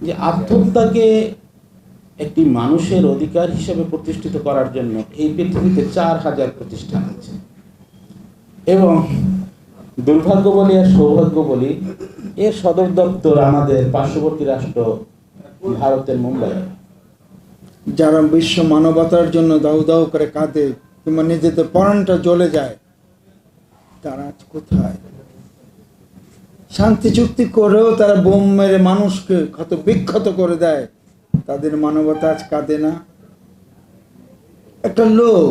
যে আত্মহত্যাকে একটি মানুষের অধিকার হিসেবে প্রতিষ্ঠিত করার জন্য এই পৃথিবীতে চার হাজার প্রতিষ্ঠান আছে। এবং দুর্ভাগ্য বলি আর সৌভাগ্য বলি এর সদর দপ্তর আমাদের পার্শ্ববর্তী রাষ্ট্র ভারতের মুম্বাই যারা বিশ্ব মানবতার জন্য দাউ দাউ করে কাঁদে কিংবা নিজেদের পরাণটা জ্বলে যায়, তারা কোথায়? শান্তি চুক্তি করেও তারা বোম মেরে মানুষকে ক্ষত বিক্ষত করে দেয়। তাদের মানবতা আজ কাঁদে না। একটা লোক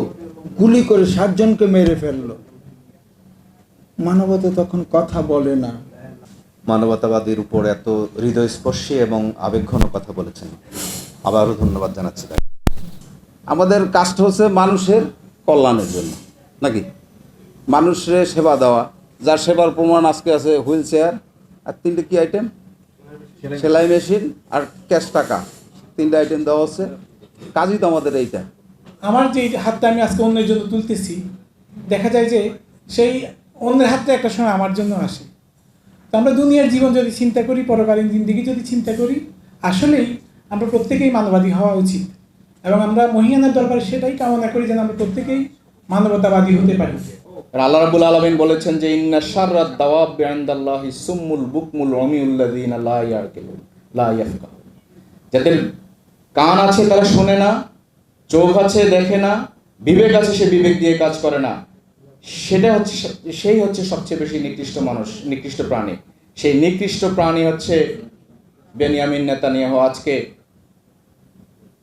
গুলি করে সাতজনকে মেরে ফেলল। মানবতা তখন কথা বলে না। মানবতাবাদীর উপর এত হৃদয়স্পর্শী এবং আবেগঘন কথা বলেছেন। আবারও ধন্যবাদ জানাচ্ছি আমাদের কাজটা হচ্ছে মানুষের কল্যাণের জন্য, নাকি? মানুষের সেবা দেওয়া। যার সেবার প্রমাণ আজকে আছে হুইল চেয়ার। আর তিনটে কি আইটেম সেলাই মেশিন আর ক্যাশ টাকা। তিনটে আইটেম দেওয়া হচ্ছে কাজই তো আমাদের এইটা। আমার যে হাতটা আমি আজকে অন্যের জন্য তুলতেছি, দেখা যায় যে সেই অন্যের হাতটা একটা সময় আমার জন্য আসে। তো আমরা দুনিয়ার জীবন যদি চিন্তা করি, পরকালীন জিন্দিগি যদি চিন্তা করি, আসলেই আমরা প্রত্যেকেই মানবাদী হওয়া উচিত। এবং আমরা মহিয়ানার দরবারে সেটাই কামনা করি যেন আমরা প্রত্যেকেই মানবতাবাদী হতে পারি। আল্লাহ রাব্বুল আলামিন বলেছেন যে, ইন্না শাররাদ দাওয়াব বিআনদাল্লাহি সুম্মুল বুকমুল উমিউল্লাযিনা লা ইয়ারকিলুন, লা ইয়াফকাহুন। যাদের কান আছে তারা না, চোখ আছে দেখে না, বিবেক আছে সে বিবেক দিয়ে কাজ করে না। সেটা হচ্ছে সেই হচ্ছে সবচেয়ে বেশি নিকৃষ্ট মানুষ, নিকৃষ্ট প্রাণী। সেই নিকৃষ্ট প্রাণী হচ্ছে বেনিয়ামিন নেতানিয়াহু। আজকে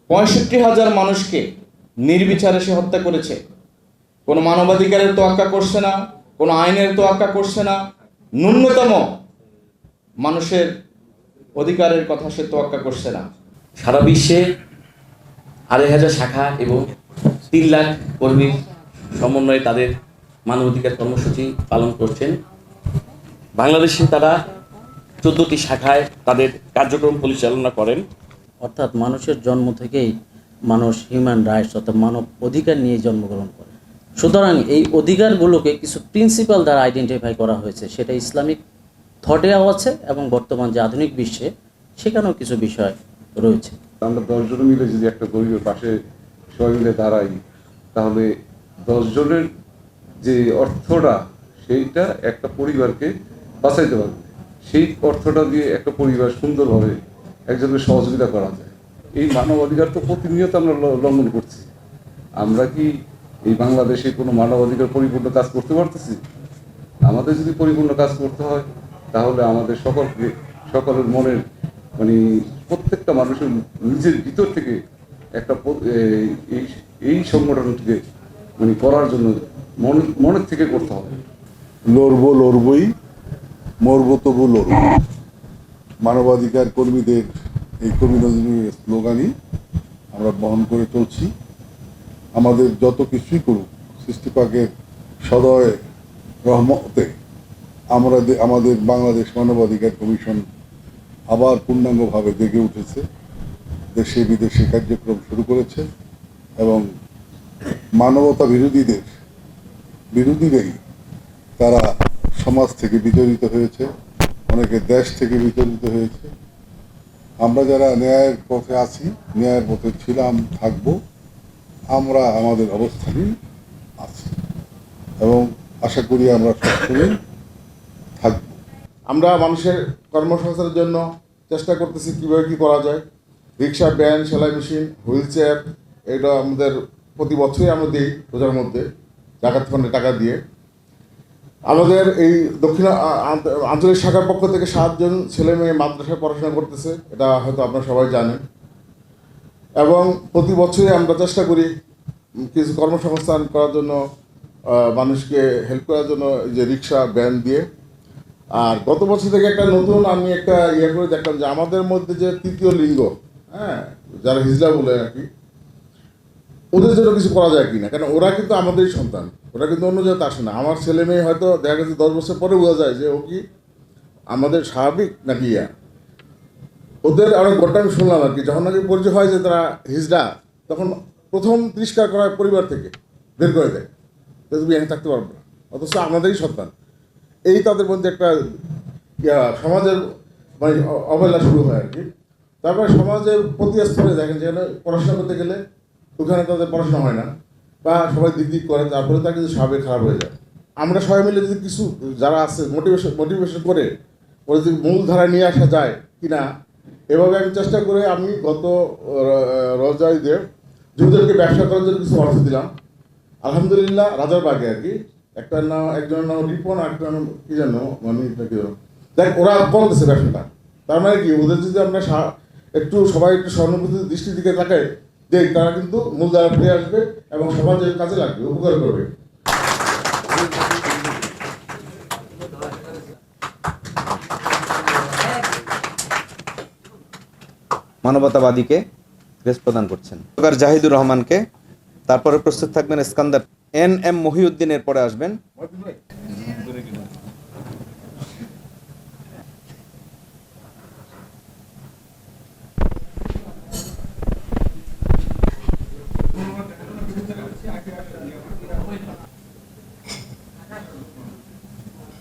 পঁয়ষট্টি হাজার মানুষকে নির্বিচারে সে হত্যা করেছে। কোনো মানবাধিকারের তোয়াক্কা করছে না, কোনো আইনের তোয়াক্কা করছে না। ন্যূনতম মানুষের অধিকারের কথা সে তোয়াক্কা করছে না। সারা বিশ্বে আড়াই হাজার শাখা এবং তিন লাখ কর্মীর সমন্বয়ে তাদের মানবাধিকার কর্মসূচি পালন করছেন। বাংলাদেশে তারা চোদ্দটি শাখায় তাদের কার্যক্রম পরিচালনা করেন। অর্থাৎ মানুষের জন্ম থেকেই মানুষ হিউম্যান রাইটস অর্থাৎ মানব অধিকার নিয়ে জন্মগ্রহণ করে। সুতরাং এই অধিকারগুলোকে কিছু প্রিন্সিপাল দ্বারা আইডেন্টিফাই করা হয়েছে। সেটা ইসলামিক থটেও আছে এবং বর্তমান যে আধুনিক বিশ্বে সেখানেও কিছু বিষয় রয়েছে। আমরা দশজন মিলে যদি একটা গরিবের পাশে সবাই মিলে দাঁড়াই, তাহলে দশজনের যে অর্থটা, সেইটা একটা পরিবারকে বাঁচাইতে পারবে। সেই অর্থটা দিয়ে একটা পরিবার সুন্দরভাবে একজনকে সহযোগিতা করা যায়। এই মানব অধিকার তো প্রতিনিয়ত আমরা লঙ্ঘন করছি। আমরা কি এই বাংলাদেশে কোনো মানব অধিকার পরিপূর্ণ কাজ করতে পারতেছি? আমাদের যদি পরিপূর্ণ কাজ করতে হয়, তাহলে আমাদের সকলকে, সকলের মনের মানে প্রত্যেকটা মানুষের নিজের ভিতর থেকে একটা এই- এই সংগঠনটিকে মানে করার জন্য মন, মনের থেকে করতে হবে। লড়বো লড়বই, মরবো তবু লড়ব। মানবাধিকার কর্মীদের এই কর্মী নজরুলের স্লোগানই আমরা বহন করে চলছি। আমাদের যত কিছুই করুক, সৃষ্টিপাকের সদয় রহমতে আমরা আমাদের বাংলাদেশ মানবাধিকার কমিশন আবার পূর্ণাঙ্গভাবে জেগে উঠেছে। দেশে বিদেশে কার্যক্রম শুরু করেছে এবং মানবতা বিরোধীদের বিরোধীরাই তারা সমাজ থেকে বিচলিত হয়েছে, অনেকে দেশ থেকে বিচলিত হয়েছে। আমরা যারা ন্যায়ের পথে আছি, ন্যায়ের পথে ছিলাম, থাকব আমরা আমাদের অবস্থানই আছি। এবং আশা করি আমরা সবসময় থাকব। আমরা মানুষের কর্মসংস্থানের জন্য চেষ্টা করতেছি কীভাবে কী করা যায়। রিক্সা, ভ্যান, সেলাই মেশিন, হুইল চেয়ার এটা আমাদের প্রতি বছরই আমরা দিই রোজার মধ্যে, জাকাত ফান্ডে টাকা দিয়ে। আমাদের এই দক্ষিণ আঞ্চলিক শাখার পক্ষ থেকে সাতজন ছেলে মেয়ে মাদ্রাসায় পড়াশোনা করতেছে, এটা হয়তো আপনারা সবাই জানেন। এবং প্রতি বছরই আমরা চেষ্টা করি কিছু কর্মসংস্থান করার জন্য মানুষকে হেল্প করার জন্য যে রিক্সা ভ্যান দিয়ে। আর গত বছর থেকে একটা নতুন আমি একটা ইয়ে করে দেখলাম যে আমাদের মধ্যে যে তৃতীয় লিঙ্গ হ্যাঁ যারা হিজলা বলে আর কি ওদের জন্য কিছু করা যায় কিনা? কারণ ওরা কিন্তু আমাদেরই সন্তান, ওরা কিন্তু অন্য জায়গাতে আসে না। আমার ছেলে মেয়ে হয়তো দেখা গেছে দশ বছর পরে বোঝা যায় যে ও কি আমাদের স্বাভাবিক নাকি ইয়া? ওদের অনেক ঘটনা আমি শুনলাম আর কি। যখন নাকি পরিচয় হয় যে তারা হিজড়া, তখন প্রথম তিরস্কার করা পরিবার থেকে বের করে দেয়। তো তুমি এখানে থাকতে পারবে না। অথচ আমাদেরই সন্তান। এই তাদের মধ্যে একটা সমাজের মানে অবহেলা শুরু হয় আর কি। তারপরে সমাজের প্রতি স্তরে দেখেন যেখানে পড়াশোনা করতে গেলে ওখানে তাদের পড়াশোনা হয় না। বা সবাই দিক দিক করে, তারপরে তার কিন্তু স্বাভাবিক খারাপ হয়ে যায়। আমরা সবাই মিলে যদি কিছু, যারা আছে মোটিভেশন মোটিভেশন করে ওরা যদি মূল ধারায় নিয়ে আসা যায় কিনা এভাবে আমি চেষ্টা করে আমি গত রজা ঈদে যুবদেরকে ব্যবসা করার জন্য কিছু অর্থ দিলাম। আলহামদুলিল্লাহ, রাজার বাগে আর কি। একটার নাম, একজনের নাম রিপন আর একটা নাম কি জানো মানে দেখ, ওরা করতেছে ব্যবসাটা। তার মানে কি, ওদের যদি আমরা একটু সবাই একটু সহানুভূতির দৃষ্টির দিকে তাকাই, দেখ, তারা কিন্তু মূল দ্বারা ফিরে আসবে এবং সমাজের কাজে লাগবে, উপকার করবে। মানবতাবাদীকে গ্রেস প্রদান করছেন। জাহিদুর রহমানকে তারপরে প্রস্তুত থাকবেন স্কান্দার এন এম মহিউদ্দিনের পরে আসবেন।